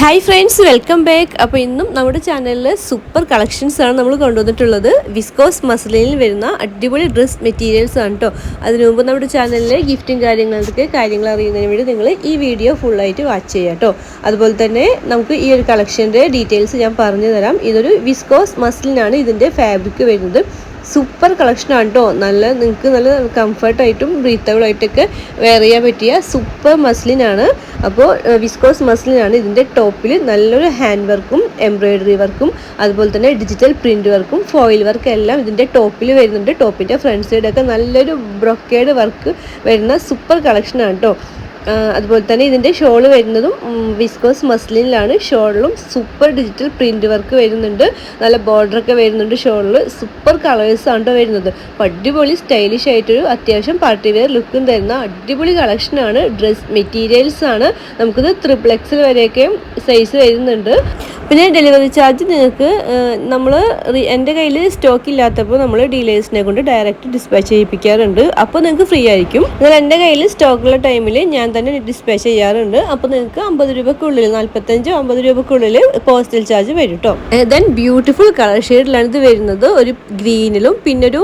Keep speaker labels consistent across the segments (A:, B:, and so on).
A: Hi friends welcome back അപ്പോൾ ഇന്നും നമ്മുടെ ചാനലിൽ സൂപ്പർ കളക്ഷൻസ് ആണ് നമ്മൾ കൊണ്ടുവന്നിട്ടുള്ളത്. വിസ്കോസ് മസ്ലിനിൽ വരുന്ന അടിപൊളി ഡ്രസ് മെറ്റീരിയൽസ് ആണ് കേട്ടോ അതിനു മുമ്പ് നമ്മുടെ ചാനലിലെ ഗിഫ്റ്റും കാര്യങ്ങൾക്ക് കാര്യങ്ങൾ അറിയുന്നതിന് വേണ്ടി നിങ്ങൾ ഈ വീഡിയോ ഫുള്ളായിട്ട് വാച്ച് ചെയ്യുക കേട്ടോ അതുപോലെ തന്നെ നമുക്ക് ഈ ഒരു കളക്ഷന്റെ ഡീറ്റെയിൽസ് ഞാൻ പറഞ്ഞു തരാം ഇതൊരു വിസ്കോസ് മസ്ലിനാണ് ഇതിന്റെ ഫാബ്രിക് വരുന്നത്. സൂപ്പർ കളക്ഷനാണ് കേട്ടോ നല്ല നിങ്ങൾക്ക് നല്ല കംഫർട്ടായിട്ടും ബ്രീത്തബിളായിട്ടൊക്കെ വെയർ ചെയ്യാൻ പറ്റിയ സൂപ്പർ മസ്ലിനാണ് അപ്പോൾ വിസ്കോസ് മസ്ലിനാണ് ഇതിന്റെ ടോപ്പിൽ നല്ലൊരു ഹാൻഡ് വർക്കും എംബ്രോയിഡറി വർക്കും അതുപോലെ തന്നെ ഡിജിറ്റൽ പ്രിന്റ് വർക്കും ഫോയിൽ വർക്കും എല്ലാം ഇതിന്റെ ടോപ്പിൽ വരുന്നുണ്ട്. ടോപ്പിന്റെ ഫ്രണ്ട് സൈഡൊക്കെ നല്ലൊരു ബ്രൊക്കേഡ് വർക്ക് വരുന്ന സൂപ്പർ കളക്ഷനാണ് കേട്ടോ അതുപോലെ തന്നെ ഇതിന്റെ ഷോൾ വരുന്നതും വിസ്കോസ് മസ്ലിനിലാണ് ഷോളിലും സൂപ്പർ ഡിജിറ്റൽ പ്രിന്റ് വർക്ക് വരുന്നുണ്ട്. നല്ല ബോർഡറൊക്കെ വരുന്നുണ്ട് ഷോളിൽ സൂപ്പർ കളേഴ്സ് ആണ് വരുന്നത്. അടിപൊളി സ്റ്റൈലിഷ് ആയിട്ടൊരു അത്യാവശ്യം പാർട്ടി വെയർ ലുക്കും തരുന്ന അടിപൊളി കളക്ഷനാണ് ഡ്രസ് മെറ്റീരിയൽസ് ആണ്. നമുക്കിത് ത്രിപ്ലെക്സിൽ വരെയൊക്കെ സൈസ് വരുന്നുണ്ട്. പിന്നെ ഡെലിവറി ചാർജ് നിങ്ങൾക്ക് നമ്മൾ എന്റെ കയ്യിൽ സ്റ്റോക്ക് ഇല്ലാത്തപ്പോൾ നമ്മൾ ഡീലേഴ്സിനെ കൊണ്ട് ഡയറക്റ്റ് ഡിസ്പാച്ച് ചെയ്യിപ്പിക്കാറുണ്ട്. അപ്പോൾ നിങ്ങൾക്ക് ഫ്രീ ആയിരിക്കും. നിങ്ങൾ എന്റെ കയ്യിൽ സ്റ്റോക്കുള്ള ടൈമിൽ ഞാൻ തന്നെ ഡിസ്പാച്ച് ചെയ്യാറുണ്ട്. അപ്പോൾ നിങ്ങൾക്ക് അമ്പത് രൂപക്കുള്ളിൽ നാൽപ്പത്തഞ്ചോ അമ്പത് രൂപക്കുള്ളിൽ പോസ്റ്റൽ ചാർജ് വരും കേട്ടോ ദെൻ ബ്യൂട്ടിഫുൾ കളർ ഷെയ്ഡിലാണ് ഇത് വരുന്നത്. ഒരു ഗ്രീനിലും പിന്നെ ഒരു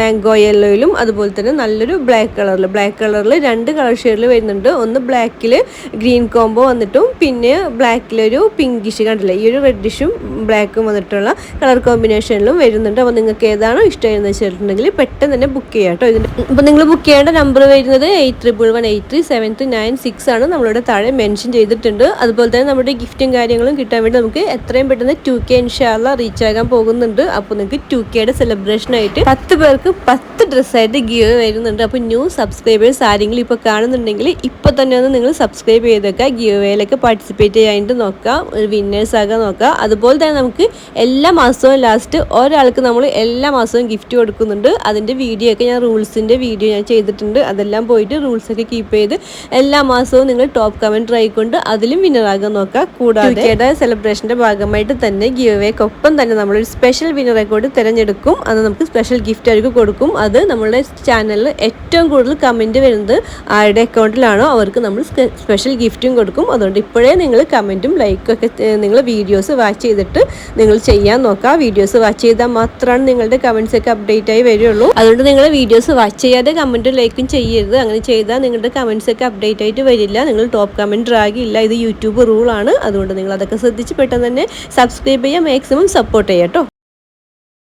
A: മാംഗോ യെല്ലോയിലും അതുപോലെ തന്നെ നല്ലൊരു ബ്ലാക്ക് കളറിൽ ബ്ലാക്ക് കളറിൽ രണ്ട് കളർ ഷെയ്ഡിൽ വരുന്നുണ്ട്. ഒന്ന് ബ്ലാക്കിൽ ഗ്രീൻ കോംബോ വന്നിട്ടും പിന്നെ ബ്ലാക്കിലൊരു പിങ്കിഷ് കണ്ടില്ല ഈ ഒരു റെഡിഷും ബ്ലാക്കും വന്നിട്ടുള്ള കളർ കോമ്പിനേഷനിലും വരുന്നുണ്ട്. അപ്പോൾ നിങ്ങൾക്ക് ഏതാണോ ഇഷ്ടമായിരുന്നു വെച്ചിട്ടുണ്ടെങ്കിൽ പെട്ടെന്ന് തന്നെ ബുക്ക് ചെയ്യാം കേട്ടോ ഇതിന്റെ അപ്പോൾ നിങ്ങൾ ബുക്ക് ചെയ്യേണ്ട നമ്പർ വരുന്നത് eight triple one eight three seven three nine six ആണ്. നമ്മളിവിടെ താഴെ മെൻഷൻ ചെയ്തിട്ടുണ്ട്. അതുപോലെ തന്നെ നമ്മുടെ ഗിഫ്റ്റും കാര്യങ്ങളും കിട്ടാൻ വേണ്ടി നമുക്ക് എത്രയും പെട്ടെന്ന് ടു കെ ഇൻഷാല്ല റീച്ച് ആകാൻ പോകുന്നുണ്ട്. അപ്പോൾ നിങ്ങൾക്ക് ടു കെയുടെ സെലിബ്രേഷനായിട്ട് പത്ത് പേർക്ക് പത്ത് ഡ്രസ്സായിട്ട് ഗിവ് വരുന്നുണ്ട്. അപ്പോൾ ന്യൂ സബ്സ്ക്രൈബേഴ്സ് ആരെങ്കിലും ഇപ്പോൾ കാണുന്നുണ്ടെങ്കിൽ ഇപ്പോൾ തന്നെ ഒന്ന് നിങ്ങൾ സബ്സ്ക്രൈബ് ചെയ്തൊക്കെ വേയിലൊക്കെ പാർട്ടിസിപ്പേറ്റ് ചെയ്യാനായിട്ട് നോക്കാം ഒരു വിന്നേഴ്സ് ആകാൻ നോക്കാം അതുപോലെ തന്നെ നമുക്ക് എല്ലാ മാസവും ലാസ്റ്റ് ഒരാൾക്ക് നമ്മൾ എല്ലാ മാസവും ഗിഫ്റ്റ് കൊടുക്കുന്നുണ്ട്. അതിന്റെ വീഡിയോ ഒക്കെ ഞാൻ റൂൾസിന്റെ വീഡിയോ ഞാൻ ചെയ്തിട്ടുണ്ട്. അതെല്ലാം പോയിട്ട് റൂൾസൊക്കെ കീപ്പ് ചെയ്ത് എല്ലാ മാസവും നിങ്ങൾ ടോപ്പ് കമന്റ് ആയിക്കൊണ്ട് അതിലും വിന്നറാകാൻ നോക്കുക. കൂടാതെ സെലിബ്രേഷന്റെ ഭാഗമായിട്ട് തന്നെ ഗിവ് വേക്കൊപ്പം തന്നെ നമ്മളൊരു സ്പെഷ്യൽ വിന്നറെ കൂടി തിരഞ്ഞെടുക്കും. അത് നമുക്ക് സ്പെഷ്യൽ ഗിഫ്റ്റ് അവർക്ക് കൊടുക്കും. അത് നമ്മളുടെ ചാനലിൽ ഏറ്റവും കൂടുതൽ കമന്റ് വരുന്നത് ആരുടെ അക്കൗണ്ടിലാണോ അവർക്ക് നമ്മൾ സ്പെഷ്യൽ ഗിഫ്റ്റും കൊടുക്കും. അതുകൊണ്ട് ഇപ്പോഴേ നിങ്ങൾ കമന്റും ലൈക്കും ഒക്കെ നിങ്ങൾ വീഡിയോസ് വാച്ച് ചെയ്തിട്ട് നിങ്ങൾ ചെയ്യാൻ നോക്കുക. വീഡിയോസ് വാച്ച് ചെയ്താൽ മാത്രമാണ് നിങ്ങളുടെ കമൻസ് ഒക്കെ അപ്ഡേറ്റ് ആയി വരുള്ളൂ. അതുകൊണ്ട് നിങ്ങൾ വീഡിയോസ് വാച്ച് ചെയ്യാതെ കമന്റും ലൈക്കും ചെയ്യരുത്. അങ്ങനെ ചെയ്താൽ നിങ്ങളുടെ കമൻസ് ഒക്കെ അപ്ഡേറ്റ് ആയിട്ട് വരില്ല. നിങ്ങൾ ടോപ്പ് കമന്റ് ആകില്ല. ഇത് യൂട്യൂബ് റൂളാണ് അതുകൊണ്ട് നിങ്ങൾ അതൊക്കെ ശ്രദ്ധിച്ച് പെട്ടെന്ന് തന്നെ സബ്സ്ക്രൈബ് ചെയ്യാം മാക്സിമം സപ്പോർട്ട് ചെയ്യാം